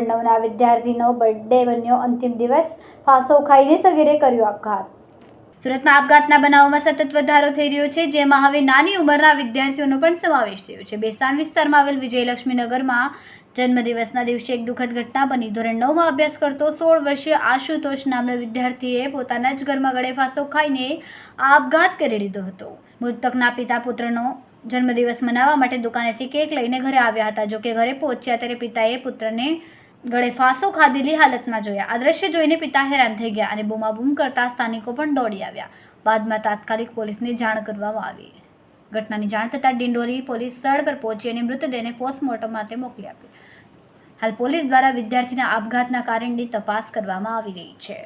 અને નવના વિદ્યાર્થીનો બર્થડે બન્યો. અંતિમ દિવસ ફાંસો ખાઈને સગીરે કર્યો આપઘાત. સુરતમાં આપઘાતના બનાવોમાં સતત વધારો થઈ રહ્યો છે, જેમાં હવે નાની ઉંમરના વિદ્યાર્થીઓનો પણ સમાવેશ થયો છે. બેસાણ વિસ્તારમાં આવેલ વિજયલક્ષ્મી નગરમાં જન્મદિવસના દિવસે એક દુઃખદ ઘટના બની. ધોરણ નવમાં અભ્યાસ કરતો સોળ વર્ષીય આશુતોષ નામનો વિદ્યાર્થીએ પોતાના જ ઘરમાં ગળે ફાંસો ખાઈને આપઘાત કરી લીધો હતો. મૃતકના પિતા પુત્રનો જન્મદિવસ મનાવવા માટે દુકાનેથી કેક લઈને ઘરે આવ્યા હતા. જોકે ઘરે પહોંચ્યા ત્યારે પિતાએ પુત્રને ગળે ફાંસો ખાધેલી હાલતમાં જોયા. આ દ્રશ્ય જોઈને પિતા હેરાન થઈ ગયા અને બૂમાબૂમ કરતા સ્થાનિકો પણ દોડી આવ્યા. બાદમાં તાત્કાલિક પોલીસને જાણ કરવામાં આવી. ઘટનાની જાણ થતાં ડિંડોરી પોલીસ સ્થળ પર પહોંચી અને મૃતદેહને પોસ્ટમોર્ટમ માટે મોકલી આપ્યો હાલ પોલીસ દ્વારા વિદ્યાર્થીના આપઘાતના કારણની તપાસ કરવામાં આવી રહી છે.